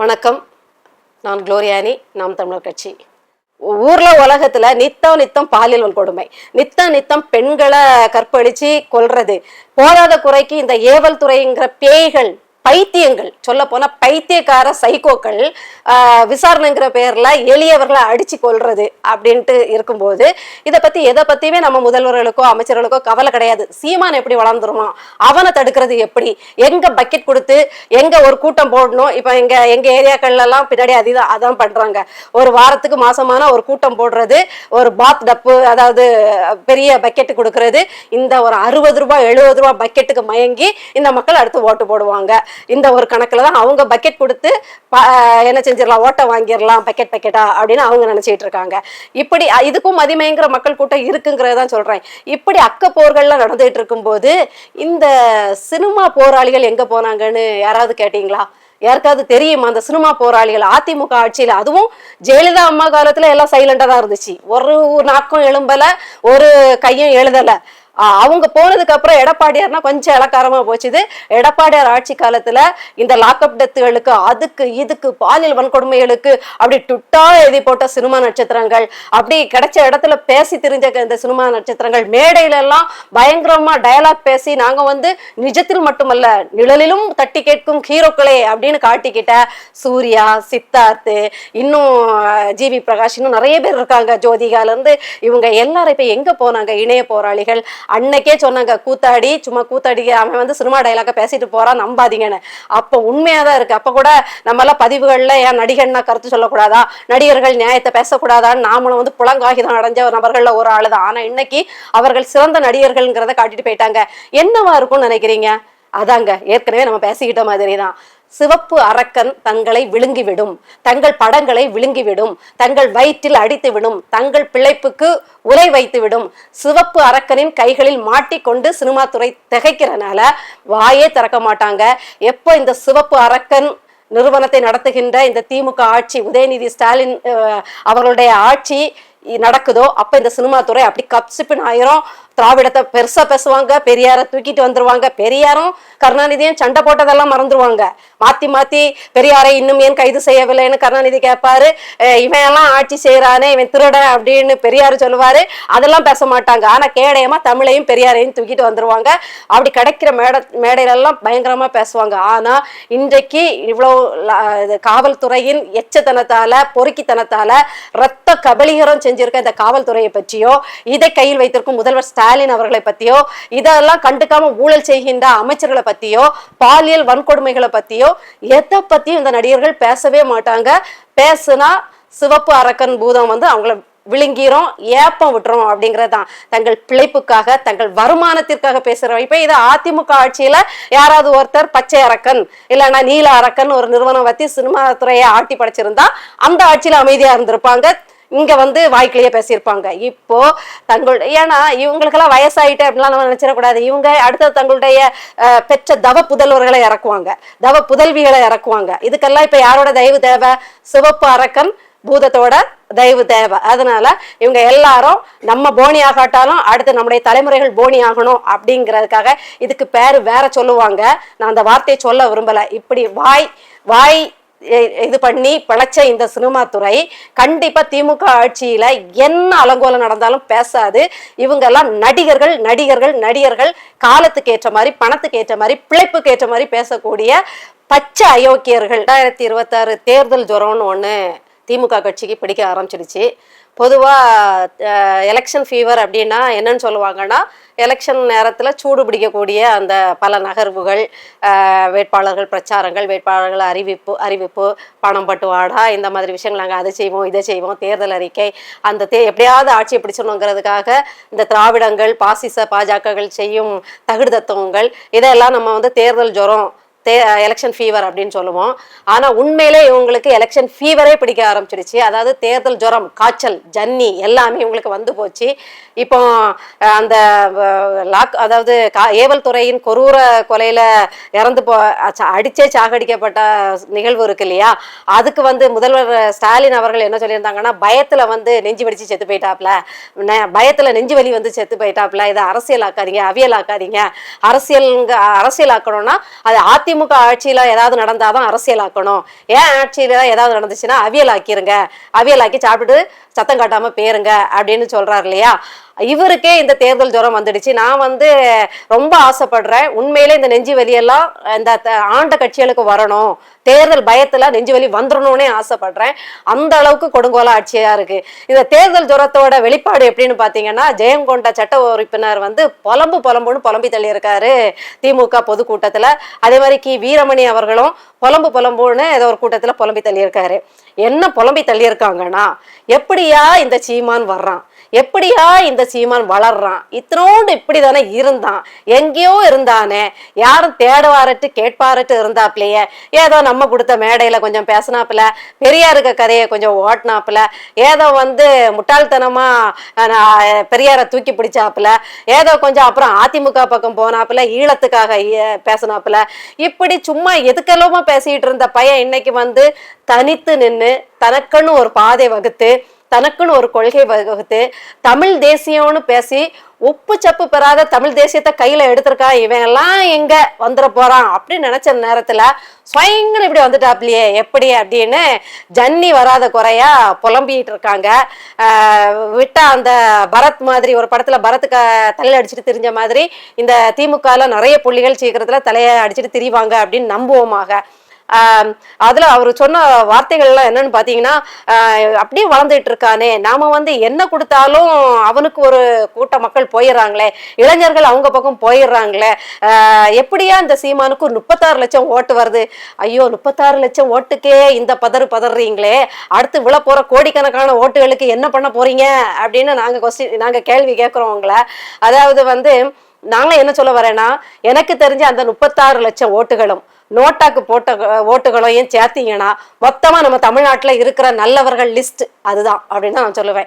வணக்கம். நான் குளோரியானி நாம் தமிழர் கட்சி. ஊர்ல உலகத்துல நித்தம் நித்தம் பாலியல் வன்கொடுமை. நித்தம் நித்தம் பெண்களை கற்பழிச்சு கொல்றது. போதாத குறைக்கு இந்த ஏவல் துறைங்கிற பேய்கள் பைத்தியங்கள். சொல்ல போனா பைத்தியக்கார சைக்கோக்கள் விசாரணைங்கிற பேர்ல எளியவர்களை அடிச்சு கொல்றது அப்படின்ட்டு இருக்கும்போது இதை பத்தி எதை பத்தியுமே நம்ம முதல்வர்களுக்கோ அமைச்சர்களுக்கோ கவலை கிடையாது. சீமான் எப்படி வளர்ந்துருவான்? அவனை தடுக்கிறது எப்படி? எங்க பக்கெட் கொடுத்து எங்க ஒரு கூட்டம் போடணும்? இப்ப எங்க எங்க ஏரியாக்கள்ல எல்லாம் பின்னாடி அதிதான் அதான் பண்றாங்க. ஒரு வாரத்துக்கு மாசமான ஒரு கூட்டம் போடுறது ஒரு பாத் டப்பு அதாவது பெரிய பக்கெட் கொடுக்கறது இந்த ஒரு அறுபது ரூபாய் எழுபது ரூபாய் பக்கெட்டுக்கு மயங்கி இந்த மக்கள் அடுத்து ஓட்டு போடுவாங்க. இந்த ஒரு கணக்குல தான் அவங்க பக்கெட் கொடுத்து என்ன செஞ்சிடலாம் ஓட்டை வாங்கிடலாம் பக்கெட் பக்கெட்டா அப்படின்னு அவங்க நினைச்சிட்டு இருக்காங்க. இப்படி இதுக்கும் மதிமயங்கிற மக்கள் கூட்டம் இருக்குங்கிறதான் சொல்றேன். இப்படி அக்க போர்கள்லாம் நடந்துட்டு இருக்கும்போது இந்த சினிமா போராளிகள் எங்க போனாங்கன்னு யாராவது கேட்டீங்களா? யாருக்காவது தெரியுமா? அந்த சினிமா போராளிகள் அதிமுக ஆட்சியில் அதுவும் ஜெயலலிதா அம்மா காலத்துல எல்லாம் சைலண்டா தான் இருந்துச்சு. ஒரு நாக்கும் எழும்பல ஒரு கையும் எழுதல. அவங்க போனதுக்கு அப்புறம் எடப்பாடியார்னா கொஞ்சம் இலக்காரமா போச்சுது. எடப்பாடியார் ஆட்சி காலத்துல இந்த லாக்அப் டெத்துகளுக்கு அதுக்கு இதுக்கு பாலியல் வன்கொடுமைகளுக்கு அப்படி டுட்டா எழுதி போட்ட சினிமா நட்சத்திரங்கள் அப்படி கிடைச்ச இடத்துல பேசி தெரிஞ்ச இந்த சினிமா நட்சத்திரங்கள் மேடையில எல்லாம் பயங்கரமா டயலாக் பேசி நாங்க வந்து நிஜத்தில் மட்டுமல்ல நிழலிலும் தட்டி கேட்கும் ஹீரோக்களே அப்படின்னு காட்டிக்கிட்ட சூர்யா சித்தார்த்து இன்னும் ஜிவி பிரகாஷ் இன்னும் நிறைய பேர் இருக்காங்க. ஜோதிகால இருந்து இவங்க எல்லாரும் இப்ப எங்க போனாங்க? இணைய போராளிகள் அன்னைக்கே சொன்னாங்க கூத்தாடி சும்மா கூத்தாடி அவன் வந்து சினிமா டைலாக பேசிட்டு போறான் நம்பாதீங்கன்னு. அப்போ உண்மையா தான் இருக்கு. அப்ப கூட நம்ம எல்லாம் பதிவுகள்ல ஏன் நடிகன்னா கருத்து சொல்லக்கூடாதா? நடிகர்கள் நியாயத்தை பேசக்கூடாதான்னு நாமளும் வந்து புலங்காகிதம் அடைஞ்ச ஒரு நபர்கள்ல ஒரு ஆளு தான் ஆனா இன்னைக்கு அவர்கள் சிறந்த நடிகர்கள்ங்கிறத காட்டிட்டு போயிட்டாங்க. என்னவா இருக்கும்னு நினைக்கிறீங்க? அதாங்க ஏற்கனவே நம்ம பேசிக்கிட்ட மாதிரி தான் சிவப்பு அரக்கன் தங்களை விழுங்கிவிடும். தங்கள் படங்களை விழுங்கிவிடும். தங்கள் வயிற்றில் அடித்துவிடும். தங்கள் பிழைப்புக்கு உலை வைத்துவிடும். சிவப்பு அரக்கனின் கைகளில் மாட்டிக்கொண்டு சினிமா துறை திகைக்கிறனால வாயே திறக்க மாட்டாங்க. எப்போ இந்த சிவப்பு அரக்கன் நிறுவனத்தை நடத்துகின்ற இந்த திமுக ஆட்சி உதயநிதி ஸ்டாலின் அவர்களுடைய ஆட்சி நடக்குதோ அப்ப இந்த சினிமா துறை அப்படி கப்சிப்பின் ஆயிரும். திராவிடத்தை பெருசா பேசுவாங்க பெரியாரை தூக்கிட்டு வந்துருவாங்க பெரியாரும் கருணாநிதியும் சண்டை போட்டதெல்லாம் மறந்துருவாங்க. மாத்தி மாத்தி பெரியாரை இன்னும் ஏன் கைது செய்யவில்லைன்னு கருணாநிதி கேட்பாரு. இவன் எல்லாம் ஆட்சி செய்யறானே இவன் திருடன் அப்படின்னு பெரியார் சொல்லுவாரு. அதெல்லாம் பேச மாட்டாங்க. ஆனா கேடயமா தமிழையும் பெரியாரையும் தூக்கிட்டு வந்துருவாங்க. அப்படி கிடைக்கிற மேடை மேடையில எல்லாம் பயங்கரமா பேசுவாங்க. ஆனா இன்றைக்கு இவ்வளவு காவல்துறையின் எச்சத்தனத்தால பொறுக்கித்தனத்தால ரத்த கபலீகரம் செஞ்சிருக்க இந்த காவல்துறையை பற்றியோ இதை கையில் வைத்திருக்கும் முதல்வர் ஸ்டாலின் அவர்களை பத்தியோ இதெல்லாம் கண்டுக்காம ஊழல் செய்கின்ற அமைச்சர்களை பத்தியோ பாலியல் வன்கொடுமைகளை பத்தியோ எதை பத்தியும் இந்த நடிகர்கள் பேசவே மாட்டாங்க. பேசுனா சிவப்பு அரக்கன் பூதம் வந்து அவங்கள விழுங்கிறோம் ஏப்பம் விட்டுரும் அப்படிங்கிறது தான். தங்கள் பிழைப்புக்காக தங்கள் வருமானத்திற்காக பேசுறோம் இப்ப இது அதிமுக ஆட்சியில யாராவது ஒருத்தர் பச்சை அரக்கன் இல்லைன்னா நீல அரக்கன் ஒரு நிறுவனம் பத்தி சினிமா துறையை ஆட்டி படைச்சிருந்தா அந்த ஆட்சியில அமைதியா இருந்திருப்பாங்க. இங்க வந்து வாய்க்கிலேயே பேசியிருப்பாங்க. இப்போ தங்கள் ஏன்னா இவங்களுக்கெல்லாம் வயசாயிட்டு அப்படிலாம் நம்ம நினைச்சிடக்கூடாது. இவங்க அடுத்த தங்களுடைய பெற்ற தவ புதல்வர்களை இறக்குவாங்க. தவ புதல்விகளை இறக்குவாங்க. இதுக்கெல்லாம் இப்ப யாரோட தயவு தேவை? சிவப்பு அரக்கன் பூதத்தோட தயவு தேவை. அதனால இவங்க எல்லாரும் நம்ம போனி ஆகாட்டாலும் அடுத்து நம்முடைய தலைமுறைகள் போனி ஆகணும் அப்படிங்கிறதுக்காக இதுக்கு பேர் வேற சொல்லுவாங்க. நான் அந்த வார்த்தையை சொல்ல விரும்பல. இப்படி வாய் வாய் இது பண்ணி பிழைச்ச இந்த சினிமா துறை கண்டிப்பா திமுக ஆட்சியில என்ன அலங்கோலம் நடந்தாலும் பேசாது. இவங்க எல்லாம் நடிகர்கள் நடிகர்கள் நடிகர்கள் காலத்துக்கு ஏற்ற மாதிரி பணத்துக்கு ஏற்ற மாதிரி பிழைப்புக்கு ஏற்ற மாதிரி பேசக்கூடிய பச்சை அயோக்கியர்கள். ரெண்டாயிரத்தி இருபத்தாறு தேர்தல் ஜுரம்னு ஒண்ணு திமுக கட்சிக்கு பிடிக்க ஆரம்பிச்சிடுச்சு. பொதுவாக எலெக்ஷன் ஃபீவர் அப்படின்னா என்னன்னு சொல்லுவாங்கன்னா எலெக்ஷன் நேரத்தில் சூடு பிடிக்கக்கூடிய அந்த பல நகர்வுகள் வேட்பாளர்கள் பிரச்சாரங்கள் வேட்பாளர்கள் அறிவிப்பு அறிவிப்பு பணம் பட்டுவாடா இந்த மாதிரி விஷயங்கள் நாங்கள் அதை செய்வோம் இதை செய்வோம் தேர்தல் அறிக்கை அந்த தே எப்படியாவது ஆட்சியை பிடிச்சணுங்கிறதுக்காக இந்த திராவிடங்கள் பாசிச பாஜகங்கள் செய்யும் தகுடு தத்துவங்கள் இதெல்லாம் நம்ம வந்து தேர்தல் ஜுரம் தே எலெக்ஷன் ஃபீவர் அப்படின்னு சொல்லுவோம். ஆனால் உண்மையிலே இவங்களுக்கு எலெக்ஷன் ஃபீவரே பிடிக்க ஆரம்பிச்சிடுச்சு அதாவது தேர்தல் ஜுரம் காய்ச்சல் ஜன்னி எல்லாமே இவங்களுக்கு வந்து போச்சு. இப்போ அந்த லாக் அதாவது கா- ஏவல் துறையின் கொரூர கொலையில் இறந்து போ அடிச்சே சாகடிக்கப்பட்ட நிகழ்வு இருக்கு இல்லையா? அதுக்கு வந்து முதல்வர் ஸ்டாலின் அவர்கள் என்ன சொல்லியிருந்தாங்கன்னா பயத்தில் வந்து நெஞ்சு வடிச்சு செத்து போயிட்டாப்ல. பயத்தில் நெஞ்சு வலி வந்து செத்து போயிட்டாப்ல. இதை அரசியல் ஆக்காதீங்க அவியல் ஆக்காதீங்க அரசியல் அரசியல் ஆக்கணும்னா அது அதிமுக திமுக ஆட்சியில ஏதாவது நடந்தாதான் அரசியல் ஆக்கணும் ஏன் ஆட்சியில ஏதாவது நடந்துச்சுன்னா அவியல் ஆக்கிருங்க அவியல் ஆக்கி சாப்பிட்டுட்டு சத்தம் காட்டாம பேருங்க அப்படின்னு சொல்றாரு இல்லையா? இவருக்கே இந்த தேர்தல் ஜுரம் வந்துடுச்சு. நான் வந்து ரொம்ப ஆசைப்படுறேன். உண்மையிலே இந்த நெஞ்சு வலியெல்லாம் இந்த த- ஆண்ட கட்சிகளுக்கு வரணும். தேர்தல் பயத்துல நெஞ்சு வலி வந்துடணும்னே ஆசைப்படுறேன். அந்த அளவுக்கு கொடுங்கோலா ஆட்சியா இருக்கு. இந்த தேர்தல் ஜுரத்தோட வெளிப்பாடு எப்படின்னு பாத்தீங்கன்னா ஜெயங்கொண்ட சட்ட உறுப்பினர் வந்து புலம்பு புலம்புன்னு புலம்பி தள்ளியிருக்காரு திமுக பொதுக்கூட்டத்துல. அதே மாதிரி கி. வீரமணி அவர்களும் புலம்பு புலம்புன்னு ஏதோ ஒரு கூட்டத்துல புலம்பி தள்ளியிருக்காரு. என்ன புலம்பி தள்ளியிருக்காங்கன்னா எப்படியா இந்த சீமான் வர்றான்? எப்படியா இந்த சீமான் வளர்றான்? இத்தனோண்டு இப்படி தானே இருந்தான்? எங்கேயோ இருந்தானே? யாரும் தேடுவாரட்டு கேட்பாரட்டு இருந்தாப்லையே? ஏதோ நம்ம கொடுத்த மேடையில கொஞ்சம் பேசினாப்புல? பெரியாருக்கு கதையை கொஞ்சம் ஓட்டினாப்புல? ஏதோ வந்து முட்டாள்தனமா நான் பெரியாரை தூக்கி பிடிச்சாப்புல? ஏதோ கொஞ்சம் அப்புறம் அதிமுக பக்கம் போனாப்புல? ஈழத்துக்காக பேசினாப்புல? இப்படி சும்மா எதுக்கெல்லாமோ பேசிட்டு இருந்த பையன் இன்னைக்கு வந்து தனித்து நின்று தனக்குன்னு ஒரு பாதை வகுத்து தனக்குன்னு ஒரு கொள்கை வகுத்து தமிழ் தேசியம்னு பேசி உப்பு சப்பு பெறாத தமிழ் தேசியத்தை கையில எடுத்திருக்கான் இவன் எல்லாம் எங்க வந்துட போறான் அப்படின்னு நினைச்ச நேரத்துல ஸ்வயங்கன்னு இப்படி வந்துட்டாப்லையே எப்படி அப்படின்னு ஜன்னி வராத குறையா புலம்பிட்டு இருக்காங்க. விட்டா அந்த பரத் மாதிரி ஒரு படத்துல பரத்துக்கு தலையில அடிச்சுட்டு திரிஞ்ச மாதிரி இந்த திமுகல நிறைய புள்ளிகள் சீக்கிரத்துல தலையை அடிச்சுட்டு திரிவாங்க அப்படின்னு நம்புவோமாக. அதுல அவர் சொன்ன வார்த்தைகள்லாம் என்னன்னு பாத்தீங்கன்னா அப்படியே வளர்ந்துட்டு இருக்கானே. நாம வந்து என்ன கொடுத்தாலும் அவனுக்கு ஒரு கூட்ட மக்கள் போயிடுறாங்களே. இளைஞர்கள் அவங்க பக்கம் போயிடுறாங்களே. எப்படியா இந்த சீமானுக்கு முப்பத்தாறு லட்சம் ஓட்டு வருது? ஐயோ முப்பத்தாறு லட்சம் ஓட்டுக்கே இந்த பதறு பதறீங்களே. அடுத்து விழ போற கோடிக்கணக்கான ஓட்டுகளுக்கு என்ன பண்ண போறீங்க? அப்படின்னு நாங்க கொஸ்டின் நாங்க கேள்வி கேட்கிறோம் உங்களை. அதாவது வந்து நாங்களும் என்ன சொல்ல வரேன்னா எனக்கு தெரிஞ்ச அந்த முப்பத்தாறு லட்சம் ஓட்டுகளும் நோட்டாக்கு போட்ட ஓட்டுகளையும் சேர்த்தீங்கன்னா மொத்தமாக நம்ம தமிழ்நாட்டில் இருக்கிற நல்லவர்கள் லிஸ்ட் அதுதான் அப்படின்னு தான் நான் சொல்லுவேன்.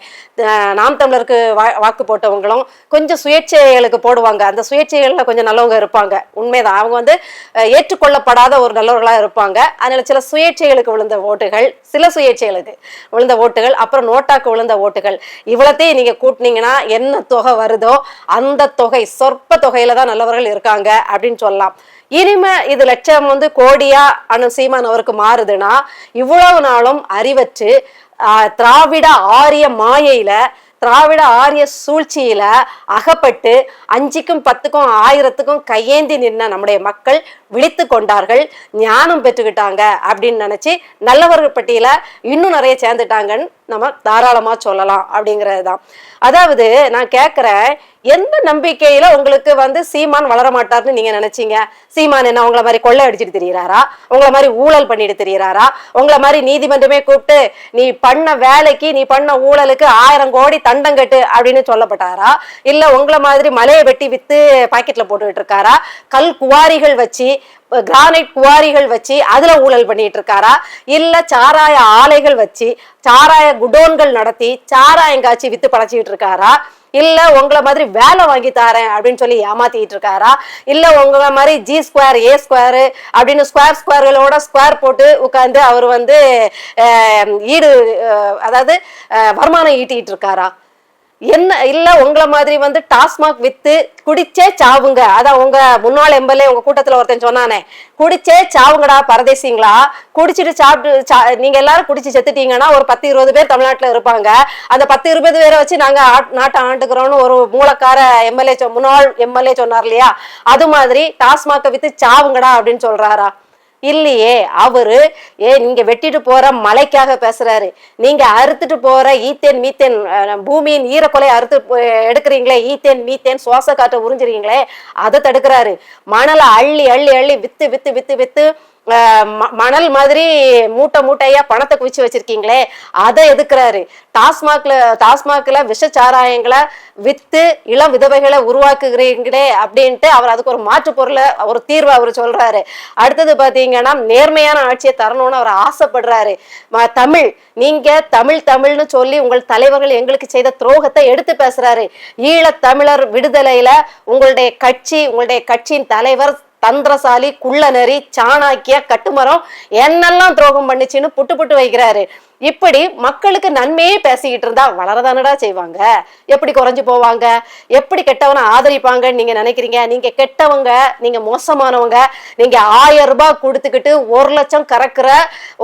நாம் தமிழருக்கு வா- வாக்கு போட்டவங்களும் கொஞ்சம் சுயேட்சைகளுக்கு போடுவாங்க. அந்த சுயேட்சைகளில் கொஞ்சம் நல்லவங்க இருப்பாங்க. உண்மைதான். அவங்க வந்து ஏற்றுக்கொள்ளப்படாத ஒரு நல்லவர்களாக இருப்பாங்க. அதனால் சில சுயேட்சைகளுக்கு விழுந்த ஓட்டுகள் சில சுயேட்சைகளுக்கு விழுந்த ஓட்டுகள் அப்புறம் நோட்டாக்கு விழுந்த ஓட்டுகள். இவ்வளோத்தையும் நீங்கள் கூட்டினீங்கன்னா என்ன தொகை வருதோ அந்த தொகை சொற்ப தொகையில் தான் நல்லவர்கள் இருக்காங்க அப்படின்னு சொல்லலாம். இனிமே இது லட்சம் வந்து கோடியா அனு சீமான் அவருக்கு மாறுதுன்னா இவ்வளவு நாளும் அறிவற்று திராவிட ஆரிய மாயையில திராவிட ஆரிய சூழ்ச்சியில அகப்பட்டு அஞ்சுக்கும் பத்துக்கும் ஆயிரத்துக்கும் கையேந்தி நின்ன நம்முடைய மக்கள் விழித்து கொண்டார்கள் ஞானம் பெற்றுக்கிட்டாங்க அப்படின்னு நினைச்சு நல்லவர்கள் பட்டியல இன்னும் நிறைய சேர்ந்துட்டாங்கன்னு நம்ம தாராளமா சொல்லலாம் அப்படிங்கிறது தான் அதாவது நான் கேட்குறேன் எந்த நம்பிக்கையில உங்களுக்கு வந்து சீமான் வளர மாட்டார்னு நீங்க நினைச்சீங்க? சீமான் என்ன உங்களை மாதிரி கொள்ளை அடிச்சிட்டு தெரியிறாரா? உங்களை மாதிரி ஊழல் பண்ணிட்டு தெரியிறாரா? உங்களை மாதிரி நீதிமன்றமே கூப்பிட்டு நீ பண்ண வேலைக்கு நீ பண்ண ஊழலுக்கு ஆயிரம் கோடி தண்டம் கட்டு அப்படின்னு சொல்லப்பட்டாரா? இல்ல உங்களை மாதிரி மலையை வெட்டி வித்து பாக்கெட்ல போட்டுக்கிட்டு இருக்காரா? கல் குவாரிகள் வச்சு கிரானைட் குவாரிகள் வச்சு அதுல ஊழல் பண்ணிட்டு இருக்காரா? இல்ல சாராய ஆலைகள் வச்சு சாராய குடோன்கள் நடத்தி சாராயங்காய்ச்சி வித்து படைச்சிட்டு இருக்காரா? இல்ல உங்களை மாதிரி வேலை வாங்கி தரேன் அப்படின்னு சொல்லி ஏமாத்திட்டு இருக்காரா? இல்ல உங்களை மாதிரி ஜி ஸ்கொயர் ஏ ஸ்கொயர் அப்படின்னு ஸ்கொயர் ஸ்கொயர்களோட ஸ்கொயர் போட்டு உட்கார்ந்து அவர் வந்து ஈடு அதாவது வருமானம் ஈட்டிட்டு இருக்காரா? என்ன இல்ல உங்களை மாதிரி வந்து டாஸ்மாக் வித்து குடிச்சே சாவுங்க. அதான் உங்க முன்னாள் எம்எல்ஏ உங்க கூட்டத்துல ஒருத்தன் சொன்னானே குடிச்சே சாவுங்கடா பரதேசிங்களா? குடிச்சிட்டு சாப்பிட்டு சா- நீங்க எல்லாரும் குடிச்சு செத்துட்டீங்கன்னா ஒரு பத்து இருபது பேர் தமிழ்நாட்டுல இருப்பாங்க. அந்த பத்து இருபது பேரை வச்சு நாங்க ஆட்- நாட்டை ஆண்டுக்கிறோம்னு ஒரு மூலக்கார எம்எல்ஏ முன்னாள் எம்எல்ஏ சொன்னார் இல்லையா? அது மாதிரி டாஸ்மாக்கை வித்து சாவுங்கடா அப்படின்னு சொல்றாரா? இல்லையே அவரு ஏ நீங்க வெட்டிட்டு போற மலைக்காக பேசுறாரு. நீங்க அறுத்துட்டு போற ஈத்தேன் மீத்தேன் பூமியின் ஈரக்கொலை அறுத்து எடுக்கிறீங்களே ஈத்தேன் மீத்தேன் சுவாச காற்றை உறிஞ்சிருக்கீங்களே அதை தடுக்கிறாரு. மணலை அள்ளி அள்ளி அள்ளி வித்து வித்து வித்து வித்து மணல் மாதிரி மூட்டை மூட்டையா பணத்தை குவிச்சு வச்சிருக்கீங்களே அதை எதுக்குறாரு? டாஸ்மாக்ல டாஸ்மாக்ல விஷ சாராயங்களை வித்து இளம் விதவைகளை உருவாக்குகிறீங்களே அப்படின்ட்டு அவர் அதுக்கு ஒரு மாற்று பொருளை ஒரு தீர்வு அவர் சொல்றாரு. அடுத்தது பாத்தீங்கன்னா நேர்மையான ஆட்சியை தரணும்னு அவர் ஆசைப்படுறாரு. ம- தமிழ் நீங்க தமிழ் தமிழ்னு சொல்லி உங்கள் தலைவர்கள் எங்களுக்கு செய்த துரோகத்தை எடுத்து பேசுறாரு. ஈழத் தமிழர் விடுதலையில உங்களுடைய கட்சி உங்களுடைய கட்சியின் தலைவர் தந்திரசாலி குள்ளநரி சாணாக்கிய கட்டுமரம் என்னெல்லாம் துரோகம் பண்ணுச்சுன்னு புட்டு புட்டு வைக்கிறாரு. இப்படி மக்களுக்கு நன்மையே பேசிக்கிட்டு இருந்தா வளரதானடா செய்வாங்க? எப்படி குறைஞ்சு போவாங்க? எப்படி கெட்டவனை ஆதரிப்பாங்கன்னு நீங்க நினைக்கிறீங்க? நீங்க கெட்டவங்க நீங்க மோசமானவங்க நீங்க ஆயிரம் ரூபாய் கொடுத்துக்கிட்டு ஒரு லட்சம் கறக்குற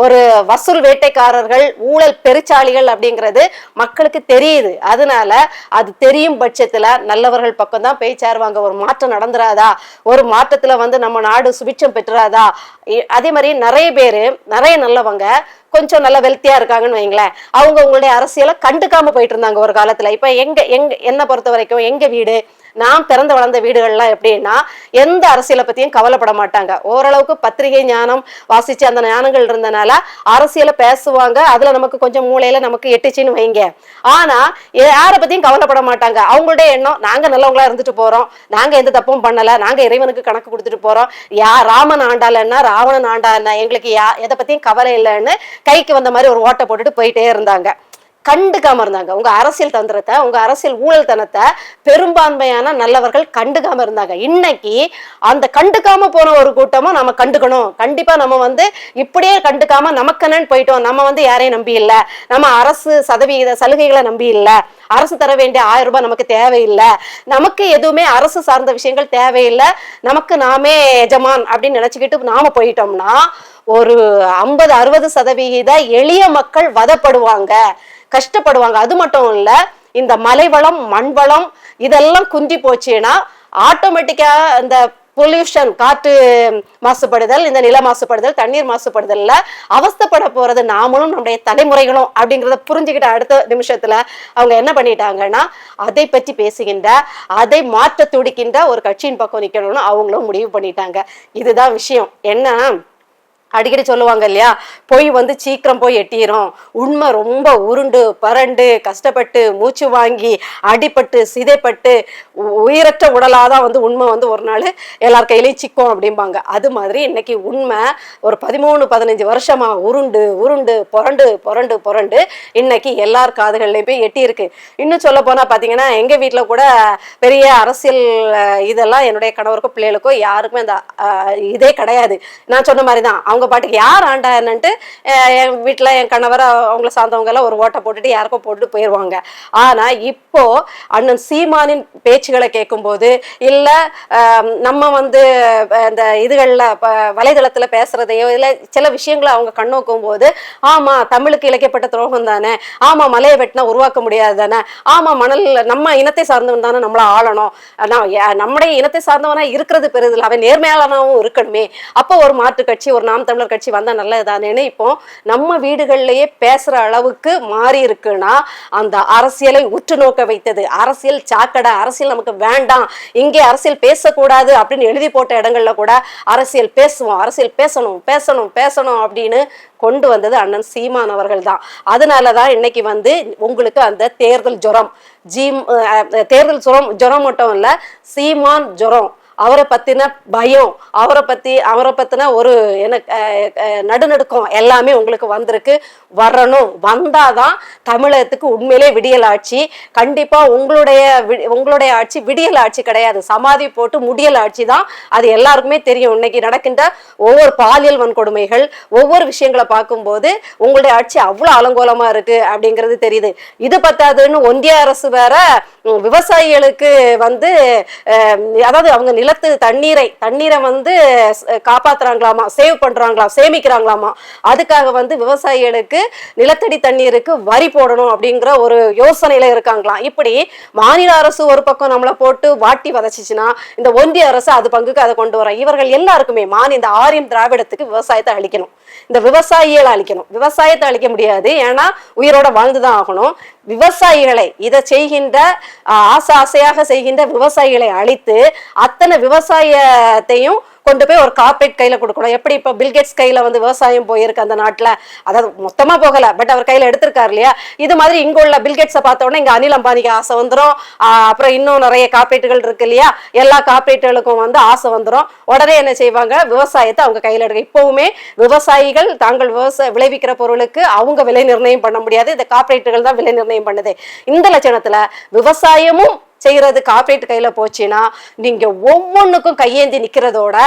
ஒரு வசூல் வேட்டைக்காரர்கள் ஊழல் பெருச்சாளிகள் அப்படிங்கிறது மக்களுக்கு தெரியுது. அதனால அது தெரியும் பட்சத்துல நல்லவர்கள் பக்கம் தான் பேய் சேருவாங்க ஒரு மாற்றம் நடந்துராதா? ஒரு மாற்றத்துல வந்து நம்ம நாடு சுபிட்சம் பெற்றுறாதா அதே மாதிரி நிறைய பேரு நிறைய நல்லவங்க கொஞ்சம் நல்லா வெல்த்தியா இருக்காங்கன்னு வைங்களேன் அவங்க உங்களுடைய அரசியலை கண்டுக்காம போயிட்டு இருந்தாங்க ஒரு காலத்துல. இப்ப எங்க எங்க என்ன பொறுத்த வரைக்கும் எங்க வீடு நாம் பிறந்து வளர்ந்த வீடுகள்லாம் எப்படின்னா எந்த அரசியலை பத்தியும் கவலைப்பட மாட்டாங்க. ஓரளவுக்கு பத்திரிகை ஞானம் வாசிச்சு அந்த ஞானங்கள் இருந்தனால அரசியலை பேசுவாங்க. அதுல நமக்கு கொஞ்சம் மூளையில நமக்கு எட்டுச்சுன்னு வைங்க. ஆனா யாரை பத்தியும் கவலைப்பட மாட்டாங்க. அவங்களுடைய எண்ணம் நாங்க நல்லவங்களா இருந்துட்டு போறோம். நாங்க எந்த தப்பும் பண்ணல. நாங்க இறைவனுக்கு கணக்கு கொடுத்துட்டு போறோம். யா ராமன் ஆண்டாலன்னா ராவணன் ஆண்டாலன்னா எங்களுக்கு யா எதை பத்தியும் கவலை இல்லைன்னு கைக்கு வந்த மாதிரி ஒரு ஓட்டை போட்டுட்டு போயிட்டே இருந்தாங்க. கண்டுக்காம இருந்தாங்க. உங்க அரசியல் தந்திரத்தை உங்க அரசியல் ஊழல் தனத்தை பெரும்பான்மையான நல்லவர்கள் கண்டுக்காம இருந்தாங்க. இன்னைக்கு அந்த கண்டுக்காம போன ஒரு கூட்டமும் நம்ம கண்டுக்கணும். கண்டிப்பா நம்ம வந்து இப்படியே கண்டுக்காம நமக்கென்னு போயிட்டோம். நம்ம வந்து யாரையும் நம்பி இல்லை. நம்ம அரசு சதவீத சலுகைகளை நம்பி இல்லை. அரசு தர வேண்டிய ஆயிரம் ரூபாய் நமக்கு தேவையில்லை. நமக்கு எதுவுமே அரசு சார்ந்த விஷயங்கள் தேவையில்லை. நமக்கு நாமே எஜமான் அப்படின்னு நினைச்சுக்கிட்டு நாம போயிட்டோம்னா ஒரு ஐம்பது அறுபது சதவிகித எளிய மக்கள் வதப்படுவாங்க. கஷ்டப்படுவாங்க. அது மட்டும் இல்ல இந்த மலைவளம் மண்வளம் இதெல்லாம் குன்றி போச்சுன்னா ஆட்டோமேட்டிக்கா இந்த பொல்யூஷன் காற்று மாசுபடுதல் இந்த நில மாசுபடுதல் தண்ணீர் மாசுபடுதல்ல அவஸ்தப்பட போறது நாமளும் நம்முடைய தலைமுறைகளும் அப்படிங்கிறத புரிஞ்சுக்கிட்ட அடுத்த நிமிஷத்துல அவங்க என்ன பண்ணிட்டாங்கன்னா அதை பற்றி பேசுகின்ற அதை மாற்ற துடிக்கின்ற ஒரு கட்சியின் பக்கம் நிக்கணும்னு அவங்களும் முடிவு பண்ணிட்டாங்க. இதுதான் விஷயம். என்ன? அடிக்கடி சொல்லுவாங்க இல்லையா? பொய் வந்து சீக்கிரம் போய் எட்டிடும் உண்மை ரொம்ப உருண்டு பரண்டு கஷ்டப்பட்டு மூச்சு வாங்கி அடிபட்டு சிதைப்பட்டு உயிரற்ற உயிரற்ற உடலாதான் வந்து உண்மை வந்து ஒரு நாள் எல்லார் கையிலையும் சிக்கும் அப்படிம்பாங்க. அது மாதிரி இன்னைக்கு உண்மை ஒரு பதிமூணு பதினஞ்சு வருஷமா உருண்டு உருண்டு புரண்டு புரண்டு புரண்டு இன்னைக்கு எல்லார் காதுகள்லையும் போய் எட்டி இருக்கு இன்னும் சொல்ல போனா பாத்தீங்கன்னா எங்க வீட்டில் கூட பெரிய அரசியல் இதெல்லாம் என்னுடைய கணவருக்கோ பிள்ளைகளுக்கோ யாருக்குமே அந்த இதே கிடையாது. நான் சொன்ன மாதிரி தான் அவங்க பாட்டுக்கு யார் ஆண்டா என்னன்ட்டு என் வீட்டில் என் கணவர் அவங்கள சார்ந்தவங்க எல்லாம் ஒரு ஓட்டை போட்டுட்டு யாருக்கோ போட்டுட்டு போயிடுவாங்க ஆனால் இப்போ அண்ணன் சீமானின் பேச்சுகளை கேட்கும்போது இல்லை நம்ம வந்து இந்த இதுகளில் வலைதளத்தில் பேசுறதையோ இல்லை சில விஷயங்களை அவங்க கண்ணோக்கும் போது ஆமாம் தமிழுக்கு இழைக்கப்பட்ட துரோகம் தானே. ஆமாம் மலையை வெட்டினா உருவாக்க முடியாது தானே. ஆமாம் மணல் நம்ம இனத்தை சார்ந்தவன் தானே நம்மளை ஆளணும். நம்முடைய இனத்தை சார்ந்தவனா இருக்கிறது பெருதில். அவன் நேர்மையாளனாகவும் இருக்கணுமே. அப்போ ஒரு மாற்று கட்சி ஒரு நாம் தமிழர் கட்சி வந்தா நல்லதுதானேன்னு இப்போ நம்ம வீடுகள்லயே பேசுற அளவுக்கு மாறி இருக்குன்னா அந்த அரசியலை உற்று நோக்க வைத்தது. அரசியல் சாக்கடை அரசியல் நமக்கு வேண்டாம். இங்கே அரசியல் பேசக்கூடாது அப்படின்னு எழுதி போட்ட இடங்கள்ல கூட அரசியல் பேசுவோம் அரசியல் பேசணும் பேசணும் பேசணும் அப்படின்னு கொண்டு வந்தது அண்ணன் சீமான் அவர்கள் தான். அதனாலதான் இன்னைக்கு வந்து உங்களுக்கு அந்த தேர்தல் ஜுரம். ஜீம் தேர்தல் ஜுரம் ஜுரம் மட்டும் இல்ல சீமான் ஜுரம். அவரை பத்தின பயம் அவரை பத்தி அவரை பத்தின ஒரு எனக்கு நடுநடுக்கம் எல்லாமே உங்களுக்கு வந்திருக்கு. வரணும். வந்தாதான் தமிழகத்துக்கு உண்மையிலே விடியல் ஆட்சி. கண்டிப்பா உங்களுடைய உங்களுடைய ஆட்சி விடியல் ஆட்சி கிடையாது. சமாதி போட்டு முடியல் ஆட்சி தான். அது எல்லாருக்குமே தெரியும். இன்னைக்கு நடக்கின்ற ஒவ்வொரு பாலியல் வன்கொடுமைகள் ஒவ்வொரு விஷயங்களை பார்க்கும்போது உங்களுடைய ஆட்சி அவ்வளவு அலங்கோலமா இருக்கு அப்படிங்கிறது தெரியுது. இது பத்தாதுன்னு ஒன்றிய அரசு வேற விவசாயிகளுக்கு வந்து அதாவது அவங்க நிலத்து தண்ணீரை தண்ணீரை வந்து காப்பாத்துறாங்களாமா சேவ் பண்றாங்களாம் சேமிக்கிறாங்களாமா அதுக்காக வந்து விவசாயிகளுக்கு நிலத்தடி தண்ணீருக்கு வரி போடணும் அப்படிங்கிற ஒரு யோசனையில இருக்காங்களாம் இப்படி மாநில அரசு ஒரு பக்கம் நம்மளை போட்டு வாட்டி வதச்சிச்சுன்னா இந்த ஒன்றிய அரசு அது பங்குக்கு அதை கொண்டு வர. இவர்கள் எல்லாருக்குமே மாநில இந்த ஆரியம் திராவிடத்துக்கு விவசாயத்தை அழிக்கணும் இந்த விவசாயிகளை அழிக்கணும் விவசாயத்தை அழிக்க முடியாது. ஏன்னா உயிரோட வாழ்ந்துதான் ஆகணும். விவசாயிகளை இதை செய்கின்ற ஆசை ஆசையாக செய்கின்ற விவசாயிகளை அழித்து அத்தனை விவசாயத்தையும் கொண்டு போய் ஒரு கார்பரேட் கையில கொடுக்கணும். எப்படி இப்ப பில்கேட்ஸ் கையில வந்து விவசாயம் போயிருக்கு அந்த நாட்டுல? அதாவது மொத்தமா போகல பட் அவர் கையில எடுத்திருக்காரு இல்லையா? இது மாதிரி இங்க உள்ள பில்கேட்ஸை பார்த்தோன்னே இங்கே இங்க அனில் அம்பானிக்கு ஆசை வந்துடும் அப்புறம் இன்னும் நிறைய கார்பரேட்டுகள் இருக்கு இல்லையா? எல்லா கார்பரேட்டுகளுக்கும் வந்து ஆசை வந்துடும் உடனே என்ன செய்வாங்க? விவசாயத்தை அவங்க கையில எடுக்க. இப்பவுமே விவசாயிகள் தாங்கள் விவசாய விளைவிக்கிற பொருளுக்கு அவங்க விலை நிர்ணயம் பண்ண முடியாது. இந்த கார்பரேட்டுகள் தான் விலை நிர்ணயம் பண்ணுது. இந்த லட்சணத்துல விவசாயமும் செய்யறது கார்பரேட் கையில் போச்சுன்னா நீங்க ஒவ்வொன்றுக்கும் கையேந்தி நிக்கிறதோட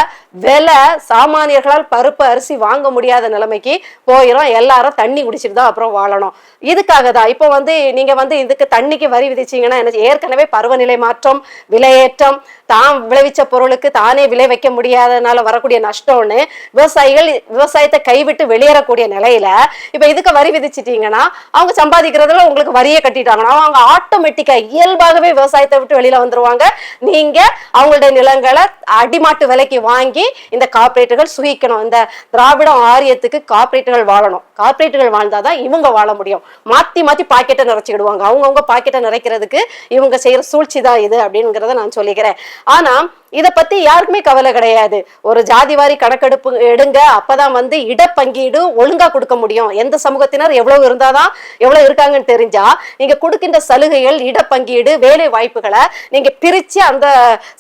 விலை சாமானியர்களால் பருப்பு அரிசி வாங்க முடியாத நிலைமைக்கு போயிடும் எல்லாரும் தண்ணி குடிச்சிட்டு தான் அப்புறம் வாழணும். இதுக்காக தான். இப்போ வந்து நீங்கள் வந்து இதுக்கு தண்ணிக்கு வரி விதிச்சீங்கன்னா என்ன ஏற்கனவே பருவநிலை மாற்றம் விலையேற்றம் தான் விளைவிச்ச பொருளுக்கு தானே விளை வைக்க முடியாதனால வரக்கூடிய நஷ்டம்னு விவசாயிகள் விவசாயத்தை கைவிட்டு வெளியேறக்கூடிய நிலையில இப்ப இதுக்கு வரி விதிச்சிட்டீங்கன்னா அவங்க சம்பாதிக்கிறதுல உங்களுக்கு வரியை கட்டிட்டாங்கன்னா அவங்க ஆட்டோமேட்டிக்காக இயல்பாகவே விவசாயத்தை விட்டு வெளியில வந்துருவாங்க. நீங்க அவங்களுடைய நிலங்களை அடிமாட்டு விலைக்கு வாங்கி இந்த கார்பரேட்டுகள் சுகிக்கணும். இந்த திராவிடம் ஆரியத்துக்கு கார்பரேட்டுகள் வாழணும். கார்பரேட்டுகள் வாழ்ந்தாதான் இவங்க வாழ முடியும். மாத்தி மாத்தி பாக்கெட்டை நிறைச்சிக்கிடுவாங்க அவங்கவுங்க பாக்கெட்டை நிறைக்கிறதுக்கு இவங்க செய்யற சூழ்ச்சி தான் இது அப்படிங்கிறத நான் சொல்லிக்கிறேன். ஆனா இதை பத்தி யாருக்குமே கவலை கிடையாது. ஒரு ஜாதிவாரி கணக்கெடுப்பு எடுங்க. அப்பதான் வந்து இடப்பங்கீடு ஒழுங்கா கொடுக்க முடியும். எந்த சமூகத்தினர் எவ்வளவு இருந்தாதான் எவ்வளவு இருக்காங்கன்னு தெரிஞ்சா நீங்க கொடுக்கின்ற சலுகைகள் இடப்பங்கீடு வேலை வாய்ப்பு வாய்ப்புகளை நீங்க பிரிச்சு அந்த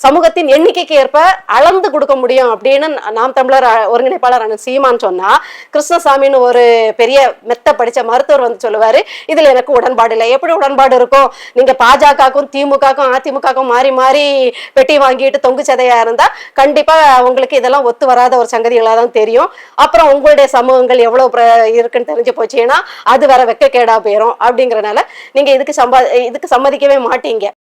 சமூகத்தின் எண்ணிக்கைக்கு ஏற்ப அளந்து கொடுக்க முடியும் அப்படின்னு நாம் தமிழர் ஒருங்கிணைப்பாளர் அண்ணன் சீமான் சொன்னா கிருஷ்ணசாமின்னு ஒரு பெரிய மெத்த படிச்ச மருத்துவர் வந்து சொல்லுவாரு இதுல எனக்கு உடன்பாடு இல்லை. எப்படி உடன்பாடு இருக்கும்? நீங்க பாஜகவுக்கும் திமுகவுக்கும் அதிமுகவுக்கும் மாறி மாறி பெட்டி வாங்கிட்டு தொங்கு சதையா இருந்தா கண்டிப்பா உங்களுக்கு இதெல்லாம் ஒத்து வராத ஒரு சங்கதிகளா தான் தெரியும். அப்புறம் உங்களுடைய சமூகங்கள் எவ்வளவு இருக்குன்னு தெரிஞ்சு போச்சுன்னா அது வேற வெக்கக்கேடா போயிடும் அப்படிங்கறனால நீங்க இதுக்கு சம்பா இதுக்கு சம்மதிக்கவே மாட்டீங்க.